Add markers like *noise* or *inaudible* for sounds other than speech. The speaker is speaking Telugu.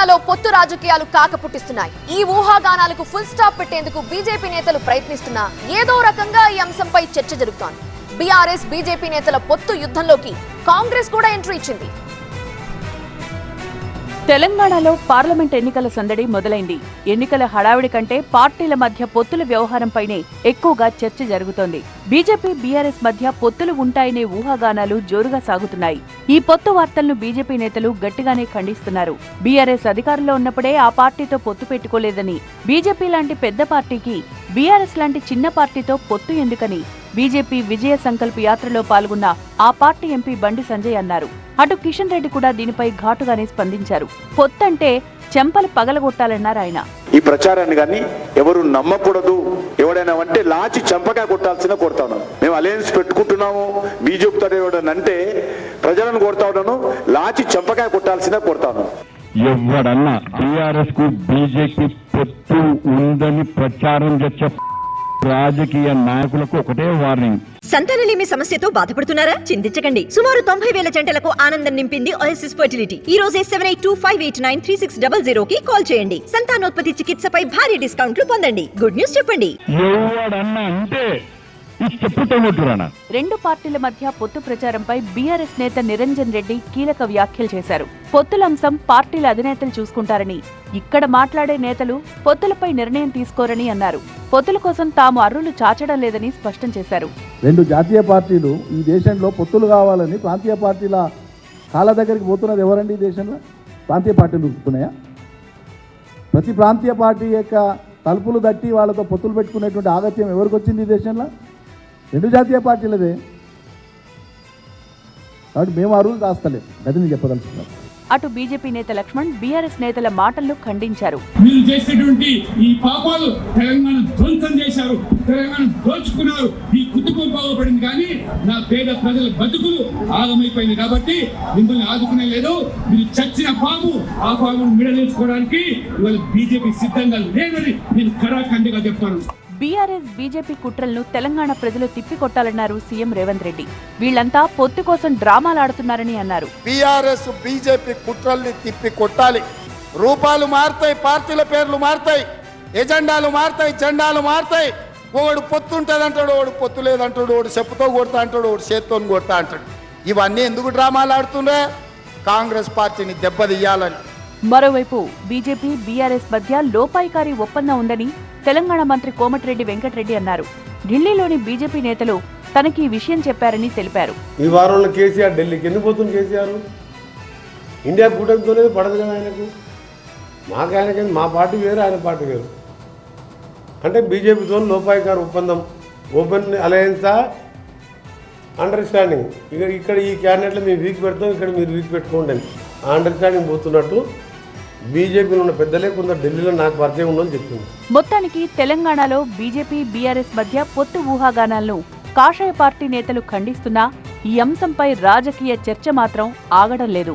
తెలంగాణలో పొత్తు రాజకీయాలు కాకపుట్టిస్తున్నాయి. ఈ ఊహాగానాలకు ఫుల్ స్టాప్ పెట్టేందుకు బీజేపీ నేతలు ప్రయత్నిస్తున్నా ఏదో రకంగా ఈ అంశంపై చర్చ జరుగుతోంది. బీఆర్ఎస్ బీజేపీ నేతల పొత్తు యుద్ధంలోకి కాంగ్రెస్ కూడా ఎంట్రీ ఇచ్చింది. తెలంగాణలో పార్లమెంట్ ఎన్నికల సందడి మొదలైంది. ఎన్నికల హడావిడి కంటే పార్టీల మధ్య పొత్తుల వ్యవహారంపైనే ఎక్కువగా చర్చ జరుగుతోంది. బీజేపీ బీఆర్ఎస్ మధ్య పొత్తులు ఉంటాయనే ఊహాగానాలు జోరుగా సాగుతున్నాయి. ఈ పొత్తు వార్తలను బీజేపీ నేతలు గట్టిగానే ఖండిస్తున్నారు. బీఆర్ఎస్ అధికారంలో ఉన్నప్పుడే ఆ పార్టీతో పొత్తు పెట్టుకోలేదని బీజేపీ లాంటి పెద్ద పార్టీకి బీఆర్ఎస్ లాంటి చిన్న పార్టీతో పొత్తు ఎందుకని? బీజేపీ విజయ సంకల్ప యాత్రలో పాల్గొన్న ఆ పార్టీ ఎంపీ బండి సంజయ్ అన్నారు. అటు కిషన్ రెడ్డి కూడా దీనిపై ఘాటుగానే స్పందించారు. పొత్తంటే చెంపలు పగలగొట్టాలన్నారు ఆయన. ఈ ప్రచారాన్ని కానీ ఎవరు నమ్మకూడదు ఎవడైనా అంటే లాచి చెంపగా కొట్టాల్సిన కొడతా ఉన్నాను మేము అలయన్స్ పెట్టుకుంటున్నాము బీజేపీతో ఎవడనంటే అంటే ప్రజలను కొడతా ఉన్నాను లాచి చెంపగా కొట్టాల్సిన కొడతా ఉన్నాను ఎవడన్నా టిఆర్ఎస్కు బీజేపీ పొత్తు ఉందని ప్రచారం చేసే *laughs* రాజకీయ నాయకులకు ఒకటే వార్నింగ్. సంతానలేమి సమస్యతో బాధపడుతున్నారా? చింతించకండి. సుమారు తొంభై వేల జంటలకు ఆనందం నింపింది ఓఎస్ఎస్ ఫర్టిలిటీ ఈ రోజే seven eight two five eight nine three six double zero కి కాల్ చేయండి. సంతానోత్పత్తి చికిత్సపై భారీ డిస్కౌంట్లు పొందండి. గుడ్ న్యూస్ చెప్పండి. ఎవడన్నా అంటే రెండు పార్టీల మధ్య పొత్తు ప్రచారంపై బీఆర్ఎస్ నేత నిరంజన్ రెడ్డి కీలక వ్యాఖ్యలు చేశారు. పొత్తుల అంశం పార్టీల అధినేతలు చూసుకుంటారని ఇక్కడ మాట్లాడే నేతలు పొత్తులపై నిర్ణయం తీసుకోరని అన్నారు. పొత్తుల కోసం తాము అర్రులు చాచడం లేదని స్పష్టం చేశారు. రెండు జాతీయ పార్టీలు ఈ దేశంలో పొత్తులు కావాలని ప్రాంతీయ పార్టీల కాళ్ళ దగ్గరికి పోతున్నది ఎవరండి ఈ దేశంలో? ప్రాంతీయ పార్టీలు ఉంటున్నాయా ప్రతి ప్రాంతీయ పార్టీ యొక్క తలుపులు తట్టి వాళ్ళతో పొత్తులు పెట్టుకునేటువంటి ఆగత్యం ఎవరికి వచ్చింది ఈ దేశంలో? రెండు జాతీయ పార్టీలదే. కాబట్టి మేము ఆ రూల్ దాస్తలేం అది నేను చెప్పదలుచుకున్నాను అటు బీజేపీ నేత లక్ష్మణ్ బీఆర్ఎస్ నేతల మాటలను ఖండించారు. మీరు చేసినటువంటి ఈ పాపాలు తెలంగాణ ధ్వంసం చేశారు తెలంగాణ దోచుకున్నారు. ఈ కుటుంబం బాగుపడింది కానీ నా పేద ప్రజల బతుకులు ఆగమైపోయింది కాబట్టి మిమ్మల్ని ఆదుకునే లేదు. మీరు చచ్చిన పాము ఆ పామును మిడలేసుకోవడానికి ఇవాళ బీజేపీ సిద్ధంగా లేదని నేను కరాఖండిగా చెప్తాను. బీఆర్ఎస్ బీజేపీ కుట్రలను తెలంగాణ ప్రజలు తిప్పికొట్టాలన్నారు సీఎం రేవంత్ రెడ్డి. వీళ్ళంతా పొత్తు కోసం డ్రామాలాడుతున్నారని అన్నారు. బీఆర్ఎస్ బీజేపీ కుట్రల్ని తిప్పికొట్టాలి. రూపాలు మారుతాయి పార్టీల పేర్లు మారుతాయి ఎజెండాలు మారుతాయి జెండాలు మారుతాయి. ఒకడు పొత్తు ఉంటుంది అంటాడు ఒకడు పొత్తు లేదంటాడు ఒకడు చెప్పుతో కొడతా అంటాడు ఒకడు చేత్తో కొడతా అంటాడు. ఇవన్నీ ఎందుకు డ్రామాలు ఆడుతుండే కాంగ్రెస్ పార్టీని దెబ్బతీయాలని. మరోవైపు బీజేపీ బీఆర్ఎస్ మధ్య లోపాయికారి ఒప్పందం ఉందని తెలంగాణ మంత్రి కోమటిరెడ్డి వెంకటరెడ్డి అన్నారు. ఢిల్లీలోని బీజేపీ నేతలు తనకి ఈ విషయం చెప్పారని తెలిపారు. ఈ వారంలో కేసీఆర్ ఢిల్లీకి ఎందుకు పోతుంది కేసీఆర్? ఇండియా కూటమితోనే పడదు కదా ఆయనకు? మాకు ఆయనకి మా పార్టీ వేరు ఆయన పార్టీ వేరు. అంటే బీజేపీతో లోపాయికార ఒప్పందం ఓపెన్ అలయన్సా అండర్స్టాండింగ్ ఇక ఇక్కడ ఈ క్యాండిడేట్లో మేము వీక్ పెడతాం ఇక్కడ మీరు వీక్ పెట్టుకోండి అండర్స్టాండింగ్ పోతున్నట్టు బీజేపీలో ఉన్న పెద్దలే కొందరు ఢిల్లీలో నాకు పరిచయం ఉందని చెప్పింది. మొత్తానికి తెలంగాణలో బీజేపీ బీఆర్ఎస్ మధ్య పొత్తు ఊహాగానాలను కాషాయ పార్టీ నేతలు ఖండిస్తున్నా ఈ అంశంపై రాజకీయ చర్చ మాత్రం ఆగడం లేదు.